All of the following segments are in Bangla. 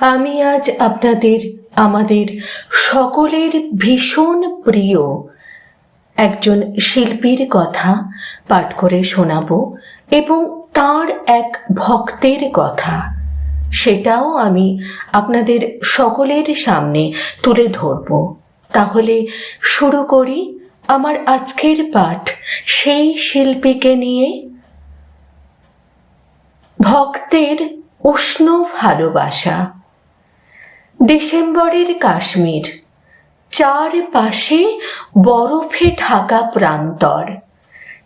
আমি আজ আপনাদের, আমাদের সকলের ভীষণ প্রিয় একজন শিল্পীর কথা পাঠ করে শোনাবো এবং তার এক ভক্তের কথা। সেটাও আমি আপনাদের সকলের সামনে তুলে ধরব। তাহলে শুরু করি আমার আজকের পাঠ সেই শিল্পীকে নিয়ে। ভক্তের উষ্ণ ভালোবাসা। ডিসেম্বরের কাশ্মীর। চারপাশে বরফে ঢাকা প্রান্তর।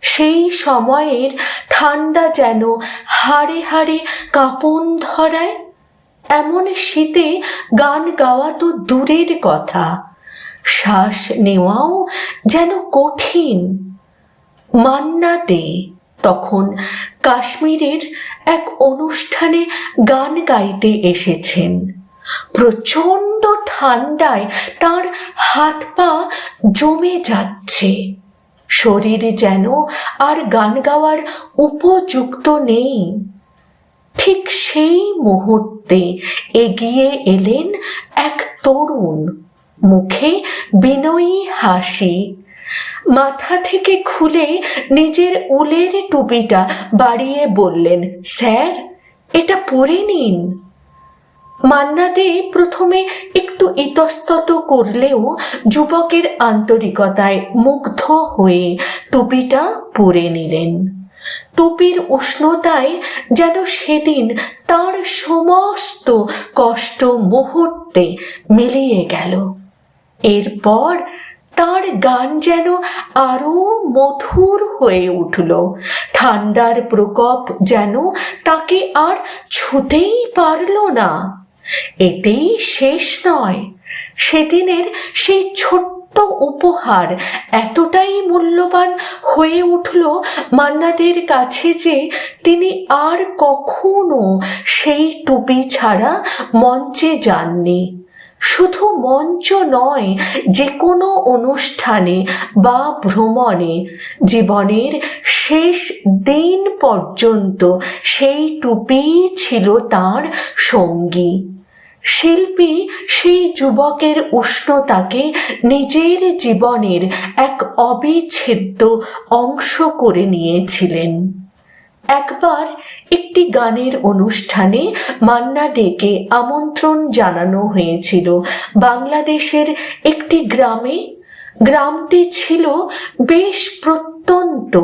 সেই সময়ের ঠান্ডা যেন হাড়ে হাড়ে কাঁপন ধরায়, এমন শীতে গান গাওয়া তো দূরের কথা। শ্বাস নেওয়াও যেন কঠিন। মান্না দে তখন কাশ্মীরের এক অনুষ্ঠানে গান গাইতে এসেছেন। প্রচণ্ড ঠান্ডায় তার হাত পা জমে যাচ্ছে। শরীর যেন আর গান গাওয়ার উপযুক্ত নেই। ঠিক সেই মুহূর্তে এগিয়ে এলেন এক তরুণ। মুখে বিনয়ী হাসি। মাথা থেকে খুলে নিজের উলের টুপিটা বাড়িয়ে বললেন, স্যার, এটা পরে নিন। মান্নাদে প্রথমে একটু ইতস্তত করলেও যুবকের আন্তরিকতায় মুগ্ধ হয়ে টুপিটা পরে নিলেন। টুপির উষ্ণতায় যেন সেদিন তার সমস্ত কষ্ট মুহূর্তে মিলিয়ে গেল। এরপর তার গান যেন আরও মধুর হয়ে উঠল। ঠান্ডার প্রকোপ যেন তাকে আর ছুতেই পারল না। এতেই শেষ নয়। সেদিনের সেই ছোট্ট উপহার এতটাই মূল্যবান হয়ে উঠল মান্নাদের কাছে যে তিনি আর কখনো সেই টুপি ছাড়া মঞ্চে যাননি। শুধু মঞ্চ নয় যে কোনো অনুষ্ঠানে বা ভ্রমণে জীবনের শেষ দিন পর্যন্ত সেই টুপি ছিল তার সঙ্গী। শিল্পী সেই যুবকের উষ্ণতাকে নিজের জীবনের এক অবিচ্ছেদ্য অংশ করে নিয়েছিলেন। একবার একটি গানের অনুষ্ঠানে মান্না ডেকে আমন্ত্রণ জানানো হয়েছিল। বাংলাদেশের একটি গ্রামে, গ্রামটি ছিল বেশ প্রত্যন্ত,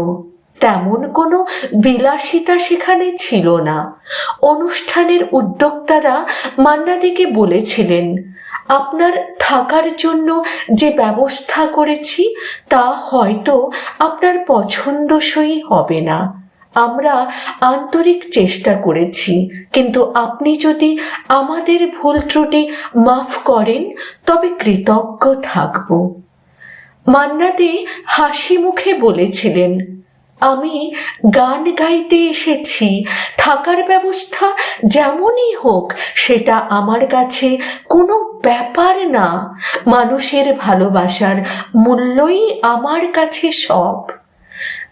তেমন কোনো বিলাসিতা সেখানে ছিল না। অনুষ্ঠানের উদ্যোক্তারা মান্নাদিকে বলেছিলেন, আপনার থাকার জন্য যে ব্যবস্থা করেছি, তা হয়তো আপনার পছন্দসই হবে না। আমরা আন্তরিক চেষ্টা করেছি। কিন্তু আপনি যদি আমাদের ভুল ত্রুটি মাফ করেন, তবে কৃতজ্ঞ থাকব। মান্নাতে হাসি মুখে বলেছিলেন, আমি গান গাইতে এসেছি। থাকার ব্যবস্থা যেমনই হোক, সেটা আমার কাছে কোনো ব্যাপার না। মানুষের ভালোবাসার মূল্যই আমার কাছে সব।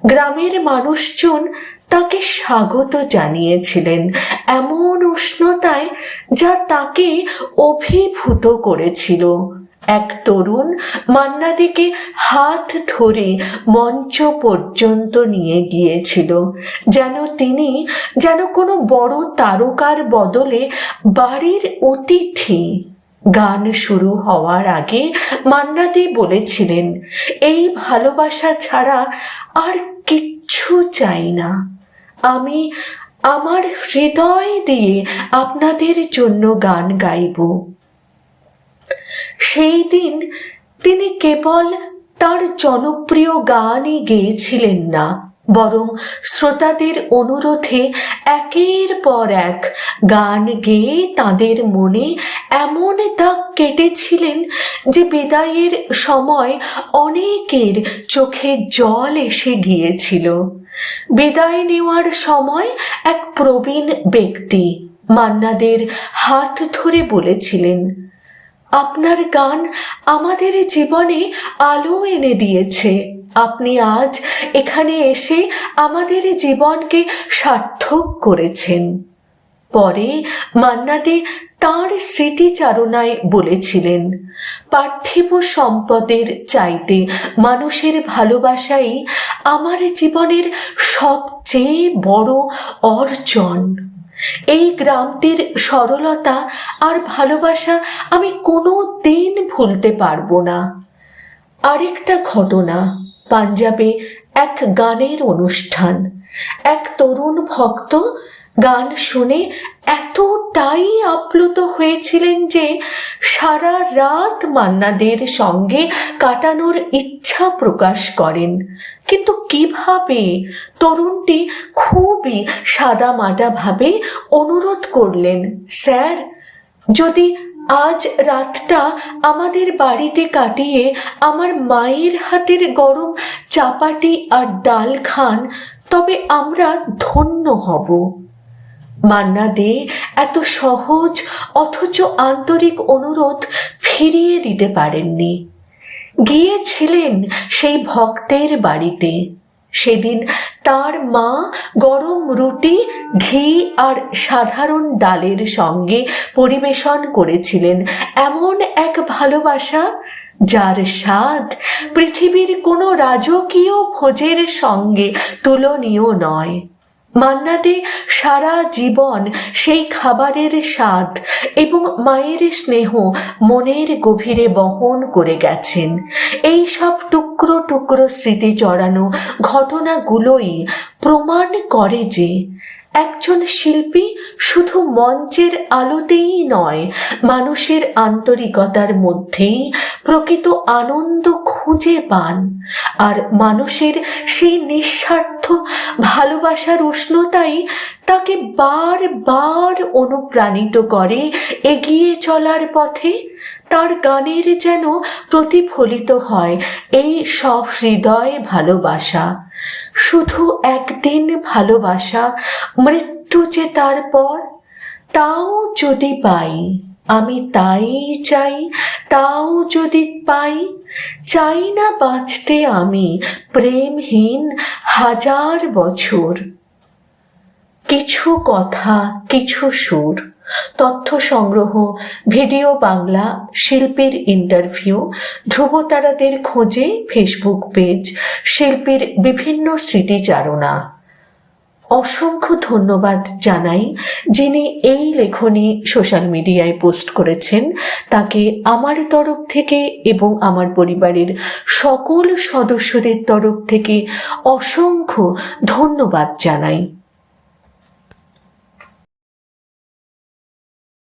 গ্রামের মানুষজন তাকে স্বাগত জানিয়েছিলেন এমন উষ্ণতায় যা তাকে অভিভূত করেছিল। এক তরুণ মান্নাদিকে হাত ধরে মঞ্চ পর্যন্ত নিয়ে গিয়েছিল, যেন তিনি যেন কোনো বড় তারকার বদলে বাড়ির অতিথি গান শুরু হওয়ার আগে মান্নাদি বলেছিলেন, এই ভালোবাসা ছাড়া আর কিচ্ছু চাই না। আমি আমার হৃদয় দিয়ে আপনাদের জন্য গান গাইব। সেই দিন তিনি কেবল তার জনপ্রিয় গানই গেয়েছিলেন না। বরং শ্রোতাদের অনুরোধে একের পর এক গান গেয়ে তাদের মনে এমন দাগ কেটেছিলেন যে বিদায়ের সময় অনেকের চোখে জল এসে গিয়েছিল। বিদায় নেওয়ার সময় এক প্রবীণ ব্যক্তি মান্নাদের হাত ধরে বলেছিলেন, আপনার গান আমাদের জীবনে আলো এনে দিয়েছে। আপনি আজ এখানে এসে আমাদের জীবনকে সার্থক করেছেন। পরে মান্নাদে তাঁর স্মৃতিচারণায় বলেছিলেন, পার্থিব সম্পদের চাইতে মানুষের ভালোবাসাই আমার জীবনের সবচেয়ে বড় অর্জন। এই গ্রামটির সরলতা আর ভালোবাসা আমি কোনো দিন ভুলতে পারব না। আরেকটা ঘটনা পাঞ্জাবে এক গানের অনুষ্ঠান। এক তরুণ ভক্ত গান শুনে এতটাই আপ্লুত হয়েছিলেন যে সারা রাত মান্নাদের সঙ্গে কাটানোর ইচ্ছা প্রকাশ করেন। কিন্তু কীভাবে তরুণটি খুবই সাদামাটা ভাবে অনুরোধ করলেন, স্যার, যদি আজ রাতটা আমাদের বাড়িতে কাটিয়ে আমার মায়ের হাতের গরম চাপাটি আর ডাল খান, তবে আমরা ধন্য হব। মান্না দে এত সহজ অথচ আন্তরিক অনুরোধ ফিরিয়ে দিতে পারেননি। গিয়েছিলেন সেই ভক্তের বাড়িতে। সেদিন তার মা গরম রুটি, ঘি আর সাধারণ ডালের সঙ্গে পরিবেশন করেছিলেন। এমন এক ভালোবাসা যার স্বাদ পৃথিবীর কোনো রাজকীয় ভোজের সঙ্গে তুলনীয় নয়। মান্নাদে সারা জীবন সেই খাবারের স্বাদ এবং মায়ের স্নেহ মনের গভীরে বহন করে গেছেন। এই সব টুকরো টুকরো স্মৃতি চড়ানো ঘটনাগুলোই প্রমাণ করে যে একজন শিল্পী শুধু মঞ্চের আলোতেই নয়, মানুষের আন্তরিকতার মধ্যেই প্রকৃত আনন্দ খুঁজে পান। আর মানুষের সেই নিঃস্বার্থ ভালোবাসার উষ্ণতাই তাকে বারবার অনুপ্রাণিত করে এগিয়ে চলার পথে তার গানের যেন প্রতিফলিত হয় এই সহৃদয় ভালোবাসা। শুধু একদিন ভালোবাসা, মৃত্যু যে তারপর তাও যদি পাই, আমি তাই চাই, তাও যদি পাই, চাই না বাঁচতে আমি প্রেমহীন হাজার বছর। কিছু কথা, কিছু সুর। তথ্য সংগ্রহ ভিডিও বাংলা, শিল্পীর ইন্টারভিউ, ধ্রুবতারাদের খোঁজে ফেসবুক পেজ, শিল্পীর বিভিন্ন স্মৃতিচারণা। অসংখ্য ধন্যবাদ জানাই যিনি এই লেখনী সোশ্যাল মিডিয়ায় পোস্ট করেছেন। তাকে আমার তরফ থেকে এবং আমার পরিবারের সকল সদস্যদের তরফ থেকে অসংখ্য ধন্যবাদ জানাই।